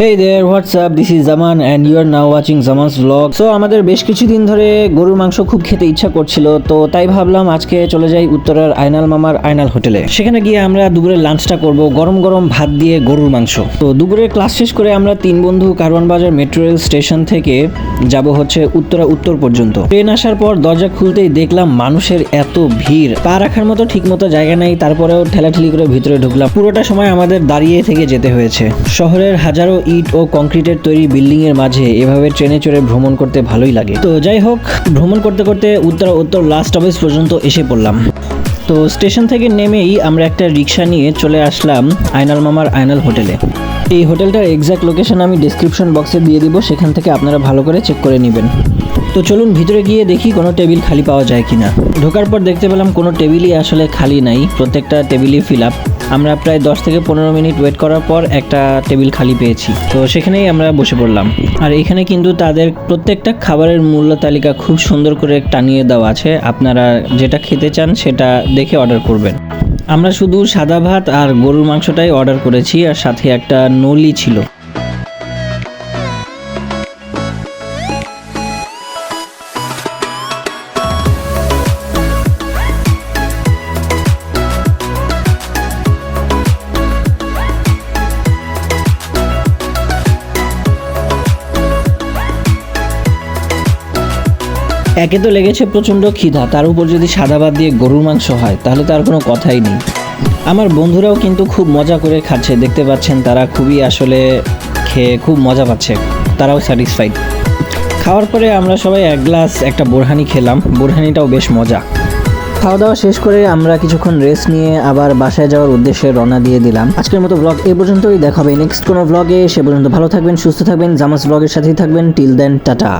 There, what's up? This is Zaman and you are now watching Zaman's vlog. So আমাদের বেশ কিছুদিন ধরে গরুর মাংস খুব খেতে ইচ্ছা করছিল তো তাই ভাবলাম আজকে চলে যাই উত্তরার আয়নাল মামার আয়নাল হোটেলে। সেখানে গিয়ে আমরা দুপুরের লাঞ্চটা করব গরম গরম ভাত দিয়ে গরুর মাংস। তো দুপুরের ক্লাস শেষ করে আমরা তিন বন্ধু কারওয়ান বাজার মেট্রো রেল স্টেশন থেকে যাব হচ্ছে উত্তরা উত্তর পর্যন্ত। ট্রেন আসার পর দরজা খুলতেই দেখলাম মানুষের এত ভিড়। পা রাখার মতো ঠিক মতো জায়গা নেই তারপরেও ঠেলাঠেলি করে ভিতরে ঢুকলাম। পুরোটা সময় আমাদের দাঁড়িয়ে থেকে যেতে হয়েছে। শহরের হাজারো ইট ও কংক্রিটের তৈরি বিল্ডিং এর মাঝে এভাবে ট্রেনে চড়ে ভ্রমণ করতে ভালোই লাগে। তো যাই হোক, ভ্রমণ করতে করতে উত্তর উত্তর লাস্ট অফিস পর্যন্ত এসে পড়লাম। তো স্টেশন থেকে নেমেই আমরা একটা রিক্সা নিয়ে চলে আসলাম আয়নাল মামার আয়নাল হোটেলে। এই হোটেলটার এক্সাক্ট লোকেশন আমি ডিসক্রিপশন বক্সে দিয়ে দিব, সেখান থেকে আপনারা ভালো করে চেক করে নেবেন। তো চলুন ভিতরে গিয়ে দেখি কোনো টেবিল খালি পাওয়া যায় কিনা। ঢোকার পর দেখতে পেলাম কোনো টেবিলই আসলে খালি নাই, প্রত্যেকটা টেবিলই ফিল আপ আমরা প্রায় দশ থেকে পনেরো মিনিট ওয়েট করার পর একটা টেবিল খালি পেয়েছি। তো সেখানেই আমরা বসে পড়লাম। আর এখানে কিন্তু তাদের প্রত্যেকটা খাবারের মূল্য তালিকা খুব সুন্দর করে টানিয়ে দেওয়া আছে। আপনারা যেটা খেতে চান সেটা দেখে অর্ডার করবেন। আমরা শুধু সাদা ভাত আর গরুর মাংসটাই অর্ডার করেছি আর সাথে একটা নলি ছিল। একে তো লেগেছে প্রচণ্ড খিদা, তার উপর যদি সাদা ভাত দিয়ে গরুর মাংস হয়, তাহলে তার কোনো কথাই নেই। আমার বন্ধুরাও কিন্তু খুব মজা করে খাচ্ছে, দেখতে পাচ্ছেন তারা খুবই আসলে খেয়ে খুব মজা পাচ্ছে, তারাও স্যাটিসফাইড খাওয়ার পরে আমরা সবাই এক গ্লাস একটা বোরহানি খেলাম, বোরহানিটাও বেশ মজা। খাওয়া দাওয়া শেষ করে আমরা কিছুক্ষণ রেস্ট নিয়ে আবার বাসায় যাওয়ার উদ্দেশ্যে রওনা দিয়ে দিলাম। আজকের মতো ব্লগ এ পর্যন্তই দেখাবে নেক্সট কোনো ব্লগে সে পর্যন্ত ভালো থাকবেন, সুস্থ থাকবেন, জামাস ব্লগের সাথেই থাকবেন টিল দেন টাটা।